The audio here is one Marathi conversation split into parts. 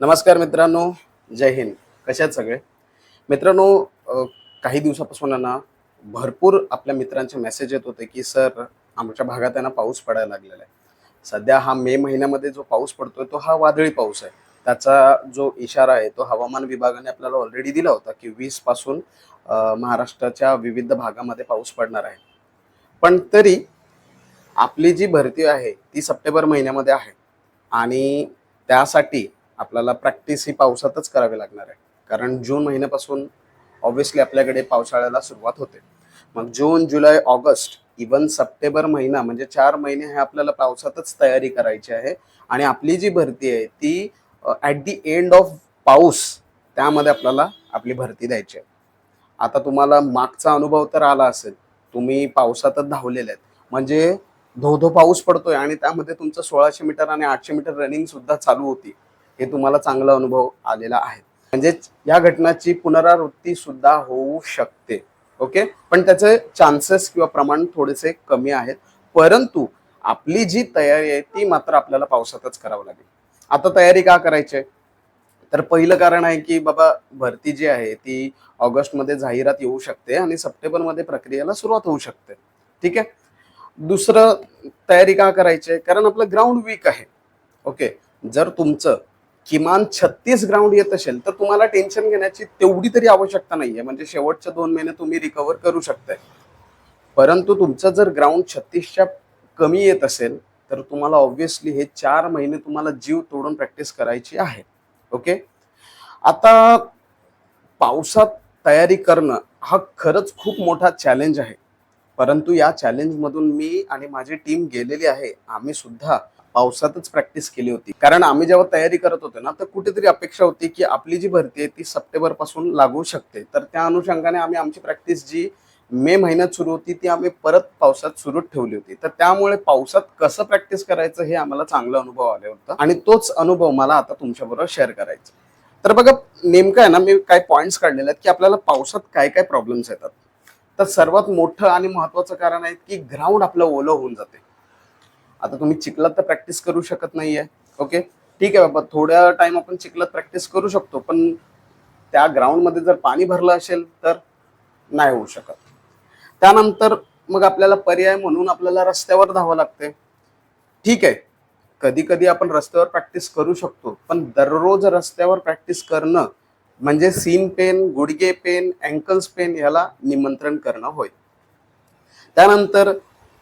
नमस्कार मित्रांनो जय हिंद. कशात सगळे? मित्रांनो काही दिवसापासून ना भरपूर आपल्या मित्रांचे मेसेज येत होते की सर आमच्या भागात त्यांना पाऊस पडायला लागलेला आहे. सध्या हा मे महिन्यामध्ये जो पाऊस पडतोय तो हा वादळी पाऊस आहे. त्याचा जो इशारा आहे तो हवामान विभागाने आपल्याला ऑलरेडी दिला होता की वीसपासून महाराष्ट्राच्या विविध भागामध्ये पाऊस पडणार आहे. पण तरी आपली जी भरती आहे ती सप्टेंबर महिन्यामध्ये आहे. आणि त्यासाठी आपल्याला प्रॅक्टिस ही पावसातच करावी लागणार आहे. कारण जून महिन्यापासून ऑब्व्हियसली आपल्याकडे पावसाळ्याला सुरुवात होते. मग जून जुलै ऑगस्ट इवन सप्टेंबर महिना म्हणजे चार महिने हे आपल्याला पावसातच तयारी करायची आहे. आणि आपली जी भरती आहे ती ॲट दी एंड ऑफ पाऊस त्यामध्ये आपल्याला आपली भरती द्यायची आहे. आता तुम्हाला मागचा अनुभव तर आला असेल. तुम्ही पावसातच धावलेले आहेत. म्हणजे धो धो पाऊस पडतोय आणि त्यामध्ये तुमचं सोळाशे मीटर आणि आठशे मीटर रनिंग सुद्धा चालू होती. हे तुम्हाला चांगला अनुभव आलेला आहे. म्हणजेच या घटनाची पुनरावृत्ती सुद्धा होऊ शकते. ओके? पण त्याचे चान्सेस किंवा प्रमाण थोडेसे कमी आहेत. परंतु आपली जी तयारी आहे ती मात्र आपल्याला पावसातच करावं लागेल. आता तयारी का करायची? आहे तर पहिलं कारण आहे की बाबा भरती जी आहे ती ऑगस्टमध्ये जाहिरात येऊ शकते आणि सप्टेंबरमध्ये प्रक्रियेला सुरुवात होऊ शकते. ठीक आहे? दुसरं तयारी का करायची? आहे कारण आपलं ग्राउंड वीक आहे. ओके? जर तुमचं किमान छत्तीस ग्राउंड येत असेल तर तुम्हाला टेन्शन घेण्याची तेवढी तरी आवश्यकता नाहीये. म्हणजे शेवटच्या दोन महिने तुम्ही रिकवर करू शकताय. परंतु तुमचं जर ग्राउंड छत्तीसच्या कमी येत असेल तर तुम्हाला ऑब्व्हियसली हे चार महिने तुम्हाला जीव तोडून प्रॅक्टिस करायची आहे. ओके आता पावसात तयारी करणं हा खरंच खूप मोठा चॅलेंज आहे. परंतु या चॅलेंजमधून मी आणि माझी टीम गेलेली आहे. आम्ही सुद्धा पावसातच प्रॅक्टिस केली होती. कारण आम्ही जेव्हा तयारी करत होतो ना तर कुठेतरी अपेक्षा होती की आपली जी भरती आहे ती सप्टेंबरपासून लागू शकते. तर त्या अनुषंगाने आम्ही आमची प्रॅक्टिस जी मे महिन्यात सुरू होती ती आम्ही परत पावसात सुरू ठेवली होती. तर त्यामुळे पावसात कसं प्रॅक्टिस करायचं हे आम्हाला चांगला अनुभव आले होता आणि तोच अनुभव मला आता तुमच्याबरोबर शेअर करायचा तर बघा नेमकं आहे ना मी काय पॉईंट्स काढलेले आहेत की आपल्याला पावसात काय काय प्रॉब्लेम्स येतात. तर सर्वात मोठं आणि महत्वाचं कारण आहे की ग्राउंड आपलं ओलं होऊन जाते. आता तुम्ही चिखलात तर प्रॅक्टिस करू शकत नाहीये. ओके ठीक आहे बाबा थोड्या टाइम आपण चिखलात प्रॅक्टिस करू शकतो पण त्या ग्राउंडमध्ये जर पाणी भरलं असेल तर नाही होऊ शकत. त्यानंतर मग आपल्याला पर्याय म्हणून आपल्याला रस्त्यावर धावं लागते. ठीक आहे. कधी कधी आपण रस्त्यावर प्रॅक्टिस करू शकतो पण दररोज रस्त्यावर प्रॅक्टिस करणं म्हणजे सीन पेन गुडघे पेन अँकल्स पेन ह्याला निमंत्रण करणं होय. त्यानंतर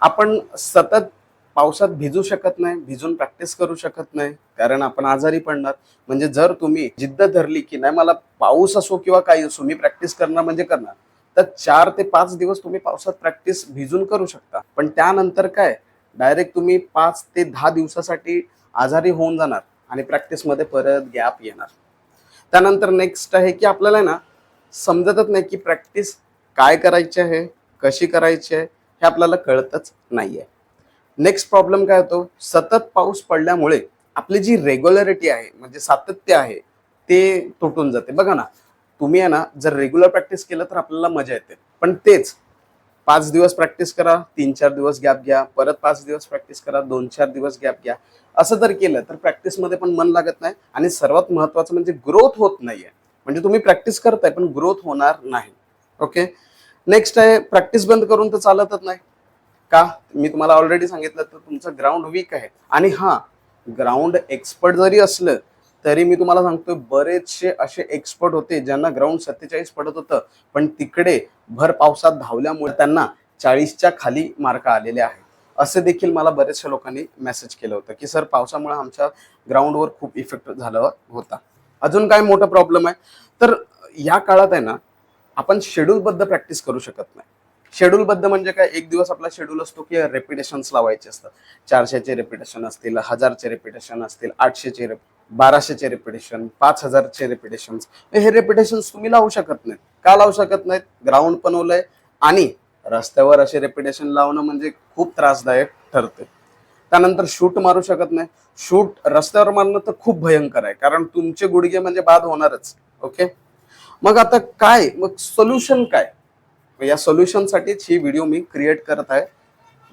आपण सतत पावसात भिजू शकत नाही भिजून प्रॅक्टिस करू शकत नाही कारण आपण आजारी पडणार. म्हणजे जर तुम्ही जिद्द धरली की नाही मला पाऊस असो किंवा काही असो मी प्रॅक्टिस करणार म्हणजे करणार. तर चार ते पाच दिवस तुम्ही पावसात प्रॅक्टिस भिजून करू शकता. पण त्यानंतर काय? डायरेक्ट तुम्ही पाच ते दहा दिवसासाठी आजारी होऊन जाणार आणि प्रॅक्टिसमध्ये परत गॅप येणार. त्यानंतर नेक्स्ट आहे की आपल्याला ना समजतच नाही की प्रॅक्टिस काय करायची आहे कशी करायची आहे हे आपल्याला कळतच नाहीये. नेक्स्ट प्रॉब्लेम काय होतो? सतत पाऊस पडल्यामुळे आपली जी रेग्युलरिटी आहे म्हणजे सातत्य आहे ते तुटून जाते. बघा ना तुम्ही आहे ना जर रेग्युलर प्रॅक्टिस केलं तर आपल्याला मजा येते. पण तेच पाच दिवस प्रॅक्टिस करा तीन चार दिवस गॅप घ्या परत पाच दिवस प्रॅक्टिस करा दोन चार दिवस गॅप घ्या. असं जर केलं तर प्रॅक्टिसमध्ये पण मन लागत नाही आणि सर्वात महत्वाचं म्हणजे ग्रोथ होत नाहीये. म्हणजे तुम्ही प्रॅक्टिस करताय पण ग्रोथ होणार नाही. ओके नेक्स्ट आहे प्रॅक्टिस बंद करून तर चालतच नाही. का? मी तुम्हाला ऑलरेडी सांगितलं तर तुमचं ग्राउंड वीक आहे. आणि हा ग्राउंड एक्सपर्ट जरी असलं तरी मी तुम्हाला सांगतोय बरेचसे असे एक्सपर्ट होते ज्यांना ग्राउंड सत्तेचाळीस पडत होतं पण तिकडे भर पावसात धावल्यामुळे त्यांना चाळीसच्या खाली मार्क आलेले आहेत. असे देखील मला बरेचशा लोकांनी मेसेज केलं होतं की सर पावसामुळे आमच्या ग्राउंडवर खूप इफेक्ट झाला होता. अजून काय मोठा प्रॉब्लेम आहे? तर या काळात आहे ना आपण शेड्यूलबद्ध प्रॅक्टिस करू शकत नाही. शेड्यूलबद्ध म्हणजे काय? एक दिवस आपला शेड्यूल असतो की रेपिटेशन्स लावायचे असतात. चारशेचे रेपिटेशन असतील हजारचे रेपिटेशन असतील आठशेचे रेप बाराशेचे रेपिटेशन पाच हजारचे रेपिटेशन हे रेपिटेशन्स तुम्ही लावू शकत नाहीत. का लावू शकत नाहीत? ग्राउंड बनवलंय आणि रस्त्यावर असे रेपिटेशन लावणं म्हणजे खूप त्रासदायक ठरते. त्यानंतर शूट मारू शकत नाही. शूट रस्त्यावर मारणं तर खूप भयंकर आहे कारण तुमचे गुडघे म्हणजे बाद होणारच ओके मग आता काय? मग सोल्युशन काय? या सोल्युशनसाठीच ही व्हिडिओ मी क्रिएट करत आहे.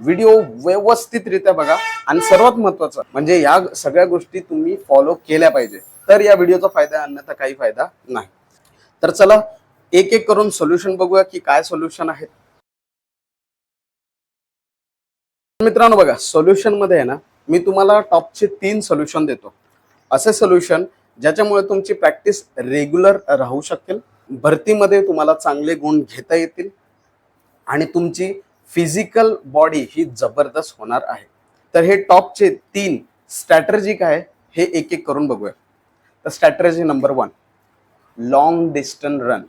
व्हिडिओ व्यवस्थितरित्या बघा. आणि सर्वात महत्वाचं म्हणजे या सगळ्या गोष्टी तुम्ही फॉलो केल्या पाहिजे. तर या व्हिडिओचा फायदा अन्यथा काही फायदा नाही. तर चला एक एक करून सोल्युशन बघूया की काय सोल्युशन आहेत. मित्रांनो बघा सोल्युशनमध्ये आहे ना मी तुम्हाला टॉपचे तीन सोल्युशन देतो. असे सोल्युशन ज्याच्यामुळे तुमची प्रॅक्टिस रेग्युलर राहू शकेल भरतीमध्ये तुम्हाला चांगले गुण घेता येतील आणि तुमची फिजिकल बॉडी ही जबरदस्त होणार आहे. तर हे टॉपचे तीन स्ट्रॅटर्जिक आहे हे एक एक करून बघूया. तर strategy number one long distance run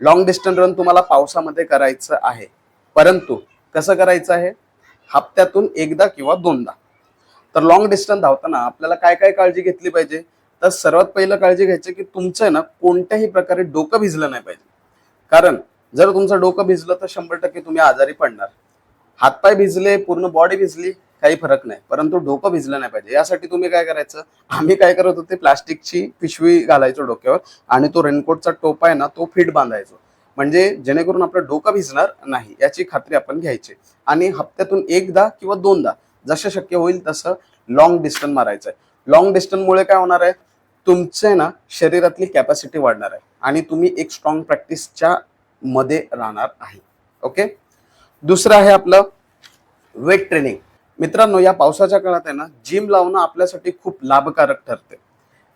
long distance run तुम्हाला पावसामध्ये करायचं आहे. परंतु कसं करायचं आहे? हप्त्यातून एकदा किंवा दोनदा. तर लॉंग डिस्टन्स धावताना आपल्याला काय काय काळजी घेतली पाहिजे? तर सर्वात पहिलं काळजी घ्यायची की तुमचं आहे ना कोणत्याही प्रकारे डोकं भिजलं नाही पाहिजे. कारण जर तुमचं डोकं भिजलं तर शंभर टक्के तुम्ही आजारी पडणार. हातपाय भिजले पूर्ण बॉडी भिजली काही फरक नाही. परंतु डोकं भिजलं नाही पाहिजे. यासाठी तुम्ही काय करायचं? आम्ही काय करत होते? प्लास्टिकची पिशवी घालायचो डोक्यावर आणि तो रेनकोटचा टोपा आहे ना तो फिट बांधायचो. म्हणजे जेणेकरून आपलं डोकं भिजणार नाही याची खात्री आपण घ्यायची. आणि हप्त्यातून एकदा किंवा दोनदा जसं शक्य होईल तसं लॉंग डिस्टन्स मारायचं आहे. लॉंग डिस्टन्समुळे काय होणार आहे? तुमचे ना शरीरातली कॅपॅसिटी वाढणार आहे. आणि तुम्ही एक स्ट्रॉंग प्रॅक्टिसच्या मध्ये राहणार आहे. ओके? दुसरं आहे आपलं वेट ट्रेनिंग मित्रांनो या पावसाच्या काळात आहे ना जिम लावणं आपल्यासाठी खूप लाभकारक ठरते.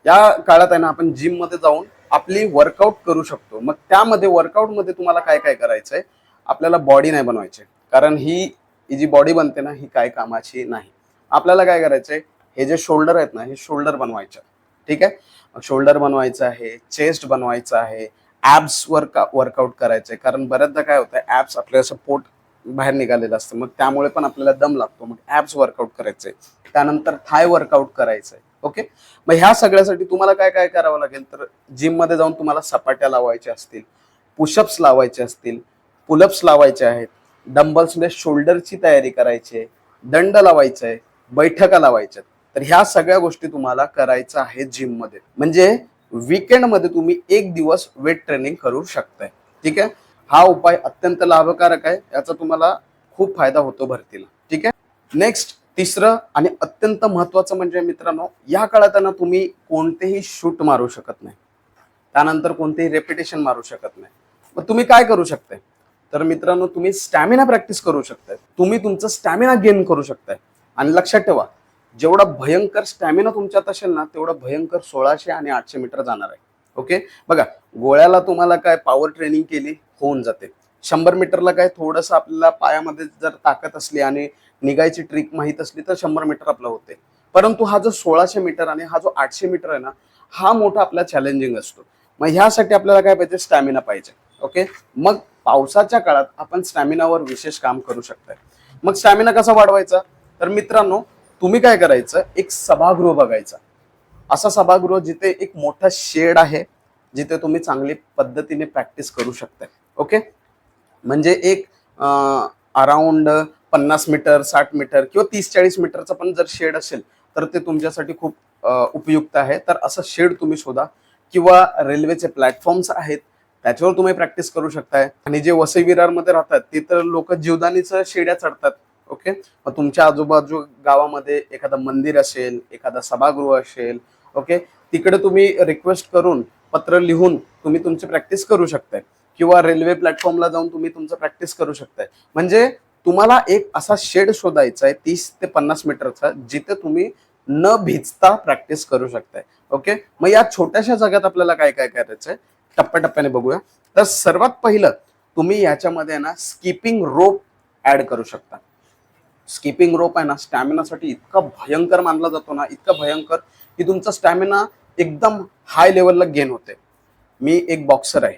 या काळात आहे ना आपण जिममध्ये जाऊन आपली वर्कआउट करू शकतो. मग त्यामध्ये वर्कआउटमध्ये तुम्हाला काय काय करायचं आहे आपल्याला बॉडी नाही बनवायची. कारण ही जी बॉडी बनते ना ही काय कामाची नाही. आपल्याला काय करायचंय? हे जे शोल्डर आहेत ना हे शोल्डर बनवायचे. ठीक आहे? शोल्डर बनवायचं आहे चेस्ट बनवायचं आहे ऍब्स वर्क वर्कआउट करायचंय. कारण बऱ्याचदा काय होतं ऍब्स आपल्या सपोर्ट बाहेर निघालेलं असतं. मग त्यामुळे पण आपल्याला दम लागतो. मग ऍब्स वर्कआउट करायचंय. त्यानंतर थाय वर्कआउट करायचंय. ओके मग ह्या सगळ्यासाठी तुम्हाला काय काय करावं लागेल? तर जिममध्ये जाऊन तुम्हाला सपाट्या लावायच्या असतील पुशअप्स लावायचे असतील पुलअप्स लावायचे आहेत डंबल्सने म्हणजे शोल्डरची तयारी करायची आहे दंड लावायचा आहे बैठका लावायच्या आहेत. तर ह्या सगळ्या गोष्टी तुम्हाला करायचं आहे जिममध्ये. म्हणजे weekend मध्ये तुम्ही एक दिवस वेट ट्रेनिंग करू शकताय. ठीक आहे? हा उपाय अत्यंत लाभकारक आहे. याचा तुम्हाला खूप फायदा होतो भरतीला. ठीक आहे? नेक्स्ट तिसरं आणि अत्यंत महत्वाचं म्हणजे मित्रांनो या काळात ना तुम्ही कोणतेही शूट मारू शकत नाही. त्यानंतर कोणतेही रेपिटेशन मारू शकत नाही. मग तुम्ही काय करू शकताय? तर मित्रांनो तुम्ही स्टॅमिना प्रॅक्टिस करू शकताय. तुम्ही तुमचं स्टॅमिना गेन करू शकताय. आणि लक्षात ठेवा जेवढा भयंकर स्टॅमिना तुमच्यात असेल ना तेवढा भयंकर सोळाशे आणि आठशे मीटर जाणार आहे. ओके? बघा गोळ्याला तुम्हाला काय पॉवर ट्रेनिंग केली होऊन जाते. शंभर मीटरला काय थोडंसं आपल्याला पायामध्ये जर ताकद असली आणि निघायची ट्रिक माहीत असली तर शंभर मीटर आपलं होते. परंतु हा जो सोळाशे मीटर आणि हा जो आठशे मीटर आहे ना हा मोठा आपला चॅलेंजिंग असतो. मग ह्यासाठी आपल्याला काय पाहिजे? स्टॅमिना पाहिजे. ओके? मग पावसाच्या काळात आपण स्टॅमिनावर विशेष काम करू शकताय. मग स्टॅमिना कसा वाढवायचा? तर मित्रांनो तुम्ही काय करायचं? एक सभागृह बघायचा. असा सभागृह जिथे एक मोठा शेड आहे जिथे तुम्ही चांगली पद्धतीने प्रॅक्टिस करू शकता. ओके? म्हणजे एक अराउंड पन्नास मीटर साठ मीटर किंवा तीस चाळीस मीटरचा पण जर शेड असेल तर ते तुमच्यासाठी खूप उपयुक्त आहे. तर असं शेड तुम्ही शोधा किंवा रेल्वेचे प्लॅटफॉर्म्स आहेत त्याच्यावर तुम्ही प्रॅक्टिस करू शकताय. आणि जे वसई विरारमध्ये राहतात ते तर लोक जीवदानीचं शेड्या चढतात. ओके मग तुमच्या आजूबाजू गावामध्ये एखादं मंदिर असेल एखादा सभागृह असेल ओके तिकडे तुम्ही रिक्वेस्ट करून पत्र लिहून तुम्ही तुमची प्रॅक्टिस करू शकताय. किंवा रेल्वे प्लॅटफॉर्मला जाऊन तुम्ही तुमचं प्रॅक्टिस करू शकताय. म्हणजे तुम्हाला एक असा शेड शोधायचा आहे तीस ते पन्नास मीटरचा जिथे तुम्ही न भिजता प्रॅक्टिस करू शकताय. ओके मग या छोट्याशा जागेत आपल्याला काय काय करायचंय? टप्प्याटप्प्याने बघूया. तर सर्वात पहिलं तुम्ही याच्यामध्ये ना स्किपिंग रोप ऍड करू शकता. स्किपिंग रोप आहे ना स्टॅमिनासाठी इतका भयंकर मानला जातो ना इतका भयंकर की तुमचा स्टॅमिना एकदम हाय लेवलला गेन होते. मी एक बॉक्सर आहे.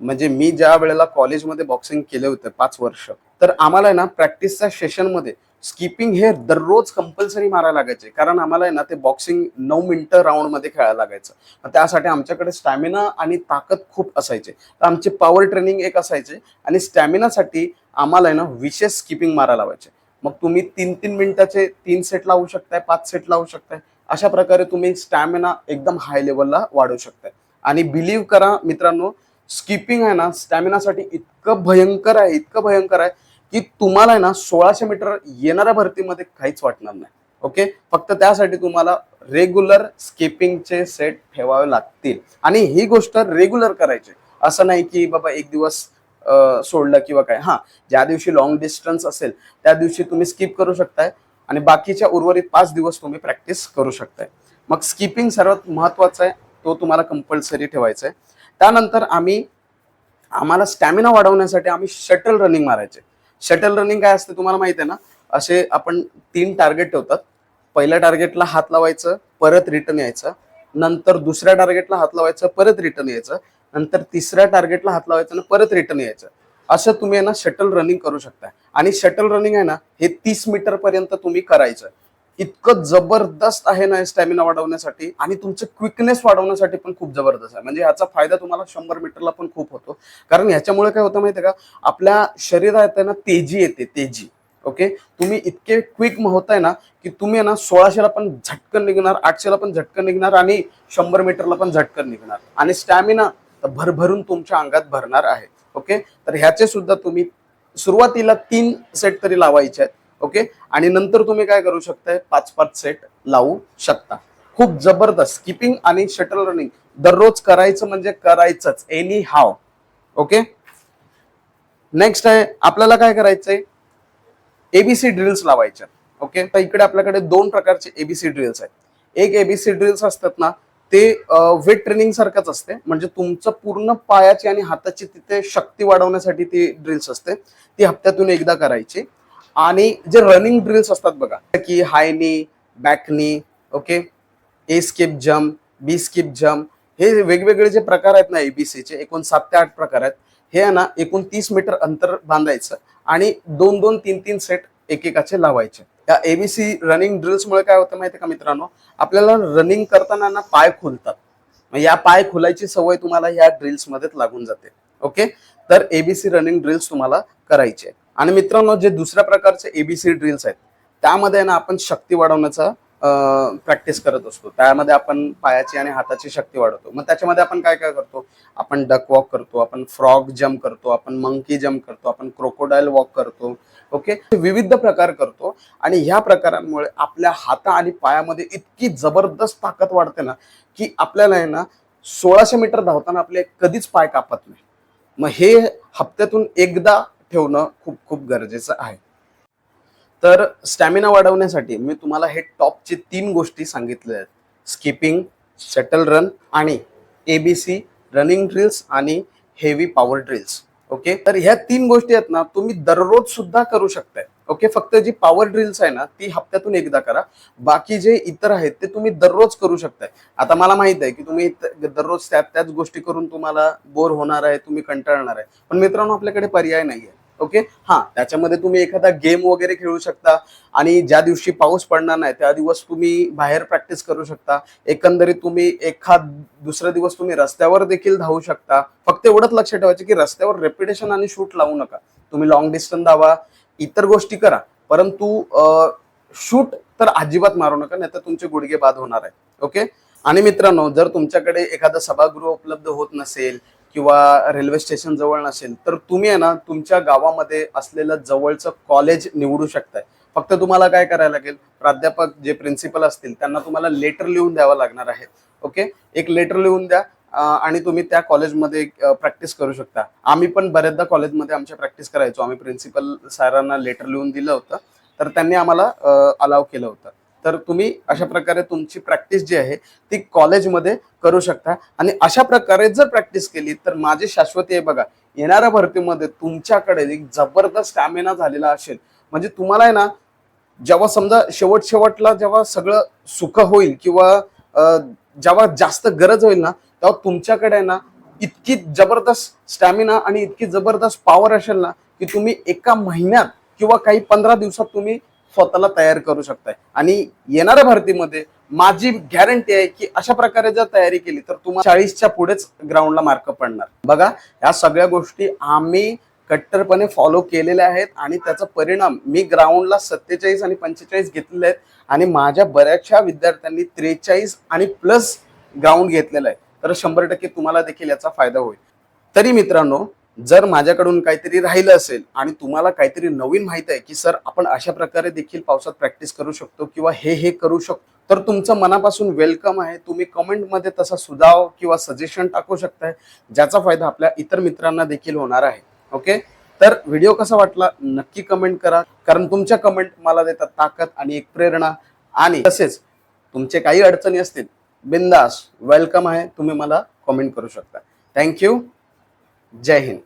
म्हणजे मी ज्या वेळेला कॉलेजमध्ये बॉक्सिंग केले होते पाच वर्ष तर आम्हाला आहे ना प्रॅक्टिसच्या सेशनमध्ये स्किपिंग हे दररोज कंपल्सरी मारायला लागायचे. कारण आम्हाला आहे ना ते बॉक्सिंग नऊ मिनटं राऊंडमध्ये खेळायला लागायचं. त्यासाठी आमच्याकडे स्टॅमिना आणि ताकद खूप असायचे. तर आमचे पॉवर ट्रेनिंग एक असायचे आणि स्टॅमिनासाठी आम्हाला आहे ना विशेष स्किपिंग मारायला लावायचे. मग तुम्ही तीन तीन मिनिटाचे तीन सेट लावू शकताय पाच सेट लावू शकताय. अशा प्रकारे तुम्ही स्टॅमिना एकदम हाय लेवलला वाढवू शकताय. आणि बिलीव्ह करा मित्रांनो स्किपिंग आहे ना स्टॅमिनासाठी इतकं भयंकर आहे इतकं भयंकर आहे की तुम्हाला आहे ना सोळाशे मीटर येणाऱ्या भरतीमध्ये काहीच वाटणार नाही. ओके फक्त त्यासाठी तुम्हाला रेग्युलर स्किपिंगचे सेट ठेवावे लागतील. आणि ही गोष्ट रेग्युलर करायची. असं नाही की बाबा एक दिवस सोडलं किंवा काय. हां ज्या दिवशी लॉंग डिस्टन्स असेल त्या दिवशी तुम्ही स्किप करू शकताय आणि बाकीच्या उर्वरित पाच दिवस तुम्ही प्रॅक्टिस करू शकताय. मग स्किपिंग सर्वात महत्त्वाचा आहे तो तुम्हाला कंपल्सरी ठेवायचा आहे त्यानंतर आम्ही आम्हाला स्टॅमिना वाढवण्यासाठी आम्ही शटल रनिंग मारायचे. शटल रनिंग काय असते तुम्हाला माहिती आहे ना? असे आपण तीन टार्गेट ठेवतात. पहिल्या टार्गेटला हात लावायचं परत रिटर्न यायचं. नंतर दुसऱ्या टार्गेटला हात लावायचं परत रिटर्न यायचं. नंतर तिसऱ्या टार्गेटला हात लावायचं आणि परत रिटर्न यायचं. असं तुम्ही आहे ना शटल रनिंग करू शकता आणि शटल रनिंग आहे ना हे तीस मीटर पर्यंत तुम्ही करायचं. इतकं जबरदस्त आहे ना स्टॅमिना वाढवण्यासाठी. आणि तुमचं क्विकनेस वाढवण्यासाठी पण खूप जबरदस्त आहे. म्हणजे याचा फायदा तुम्हाला शंभर मीटरला पण खूप होतो. कारण ह्याच्यामुळे काय होतं माहितीये का? आपल्या शरीरात आहे ना तेजी येते तेजी. ओके? तुम्ही इतके क्विक होताय ना की तुम्ही ना सोळाशेला पण झटकन निघणार आठशेला पण झटकन निघणार आणि शंभर मीटरला पण झटकन निघणार. आणि स्टॅमिना भरभरून तुमच्या अंगात भरणार आहे. ओके? तर ह्याचे सुद्धा तुम्ही सुरुवातीला तीन सेट तरी लावायचे आहेत. ओके? आणि नंतर तुम्ही काय करू शकताय? पाच पाच सेट लावू शकता. खूप जबरदस्त. स्किपिंग आणि शटल रनिंग दररोज करायचं म्हणजे करायचंच. एनी हाव. ओके? नेक्स्ट आहे आपल्याला काय करायचंय? एबीसी ड्रिल्स लावायच्या. ओके तर इकडे आपल्याकडे दोन प्रकारचे एबीसी ड्रिल्स आहेत. एक एबीसी ड्रिल्स असतात ना ते वेट ट्रेनिंग सारखंच असते. म्हणजे तुमचं पूर्ण पायाची आणि हाताची तिथे शक्ती वाढवण्यासाठी ती ड्रिल्स असते. ती हप्त्यातून एकदा करायची. आणि जे रनिंग ड्रिल्स असतात बघा की high knee back knee okay A skip jump B skip jump हे वेगवेगळे जे प्रकार आहेत ना एबीसीचे एकूण सात ते आठ प्रकार आहेत. हे आहे ना एकूण तीस मीटर अंतर बांधायचं. आणि दोन दोन तीन तीन सेट एकेकाचे लावायचे. या एबीसी रनिंग ड्रिल्समुळे काय होतं माहिती का मित्रांनो? आपल्याला रनिंग करताना ना पाय खुलतात. मग या पाय खुलायची सवय तुम्हाला या ड्रिल्समध्येच लागून जाते. ओके तर एबीसी रनिंग ड्रिल्स तुम्हाला करायचे. आणि मित्रांनो जे दुसऱ्या प्रकारचे एबीसी ड्रिल्स आहेत त्यामध्ये ना आपण शक्ती वाढवण्याचा प्रॅक्टिस करत असतो. त्यामध्ये आपण पायाची आणि हाताची शक्ती वाढवतो. मग त्याच्यामध्ये आपण काय काय करतो? आपण डक वॉक करतो आपण फ्रॉग जम्प करतो आपण मंकी जम्प करतो आपण क्रोकोडाईल वॉक करतो. ओके विविध प्रकार करतो आणि ह्या प्रकारांमुळे आपल्या हाता आणि पायामध्ये इतकी जबरदस्त ताकद वाढते ना की आपल्याला आहे ना सोळाशे मीटर धावताना आपले कधीच पाय कापत नाही. मग हे हप्त्यातून एकदा ठेवणं खूप खूप गरजेचं आहे. तर स्टॅमिना वाढवण्यासाठी मी तुम्हाला हे टॉपचे तीन गोष्टी सांगितल्या आहेत. स्किपिंग शटल रन आणि A B C running drills आणि हेवी पॉवर ड्रिल्स ओके तर ह्या तीन गोष्टी आहेत ना तुम्ही दररोज सुद्धा करू शकताय. ओके फक्त जी पॉवर ड्रिल्स आहे ना ती हप्त्यातून एकदा करा. बाकी जे इतर आहेत ते तुम्ही दररोज करू शकताय. आता मला माहीत आहे की तुम्ही दररोज त्या त्याच गोष्टी करून तुम्हाला बोर होणार आहे तुम्ही कंटाळणार आहे. पण मित्रांनो आपल्याकडे पर्याय नाहीये. ओके हा त्याच्यामध्ये तुम्ही एखादा गेम वगैरे खेळू शकता आणि ज्या दिवशी पाऊस पडणार नाही त्या दिवस तुम्ही बाहेर प्रॅक्टिस करू शकता. एकंदरीत तुम्ही एखाद दुसरा दिवस तुम्ही रस्त्यावर देखील धावू शकता. फक्त एवढंच लक्ष ठेवायचं की रस्त्यावर रेपिटेशन आणि शूट लावू नका. तुम्ही लॉंग डिस्टन्स धावा इतर गोष्टी करा. परंतु शूट तर अजिबात मारू नका नाही तर तुमचे गुडघे बाद होणार आहे ओके आणि मित्रांनो जर तुमच्याकडे एखादा सभागृह उपलब्ध होत नसेल किंवा रेल्वे स्टेशन जवळ नसेल तर तुम्ही आहे ना तुमच्या गावामध्ये असलेलं जवळचं कॉलेज निवडू शकताय. फक्त तुम्हाला काय करायला लागेल प्राध्यापक जे प्रिन्सिपल असतील त्यांना तुम्हाला लेटर लिहून द्यावं लागणार आहे. ओके एक लेटर लिहून द्या आणि तुम्ही त्या कॉलेजमध्ये प्रॅक्टिस करू शकता. आम्ही पण बऱ्याचदा कॉलेजमध्ये आमच्या प्रॅक्टिस करायचो. आम्ही प्रिन्सिपल सरांना लेटर लिहून दिलं होतं. तर त्यांनी आम्हाला अलाव केलं होतं. तर तुम्ही अशा प्रकारे तुमची प्रॅक्टिस जी आहे ती कॉलेजमध्ये करू शकता. आणि अशा प्रकारे जर प्रॅक्टिस केली तर माझी शाश्वती आहे बघा येणाऱ्या भरतीमध्ये तुमच्याकडे एक जबरदस्त स्टॅमिना झालेला असेल. म्हणजे तुम्हाला आहे ना जेव्हा समजा शेवट शेवटला जेव्हा सगळं सुख होईल किंवा जेव्हा जास्त गरज होईल ना तेव्हा तुमच्याकडे आहे ना इतकी जबरदस्त स्टॅमिना आणि इतकी जबरदस्त पॉवर असेल ना की तुम्ही एका महिन्यात किंवा काही पंधरा दिवसात तुम्ही स्वतःला तयार करू शकताय. आणि येणाऱ्या भरतीमध्ये माझी गॅरंटी आहे की अशा प्रकारे जर तयारी केली तर तुम्हाला चाळीसच्या पुढेच ग्राउंडला मार्क पडणार. बघा या सगळ्या गोष्टी आम्ही कट्टरपणे फॉलो केलेल्या आहेत आणि त्याचा परिणाम मी ग्राउंडला सत्तेचाळीस आणि पंचेचाळीस घेतलेले आहेत आणि माझ्या बऱ्याचशा विद्यार्थ्यांनी त्रेचाळीस आणि प्लस ग्राउंड घेतलेलं आहे. तर शंभर टक्के तुम्हाला देखील याचा फायदा होईल. तरी मित्रांनो जर माझ्याकडून काहीतरी राहिलं असेल आणि तुम्हाला काहीतरी नवीन माहीत आहे की सर आपण अशा प्रकारे देखील पावसात प्रॅक्टिस करू शकतो किंवा हे हे करू शकतो तर तुमचं मनापासून वेलकम आहे. तुम्ही कमेंटमध्ये तसा सुधाव किंवा सजेशन टाकू शकताय ज्याचा फायदा आपल्या इतर मित्रांना देखील होणार आहे. ओके? तर व्हिडिओ कसा वाटला नक्की कमेंट करा. कारण तुमच्या कमेंट मला देतात ताकद आणि एक प्रेरणा. आणि तसेच तुमचे काही अडचणी असतील बिंदास वेलकम आहे. तुम्ही मला कमेंट करू शकता. Thank you. जय हिंद.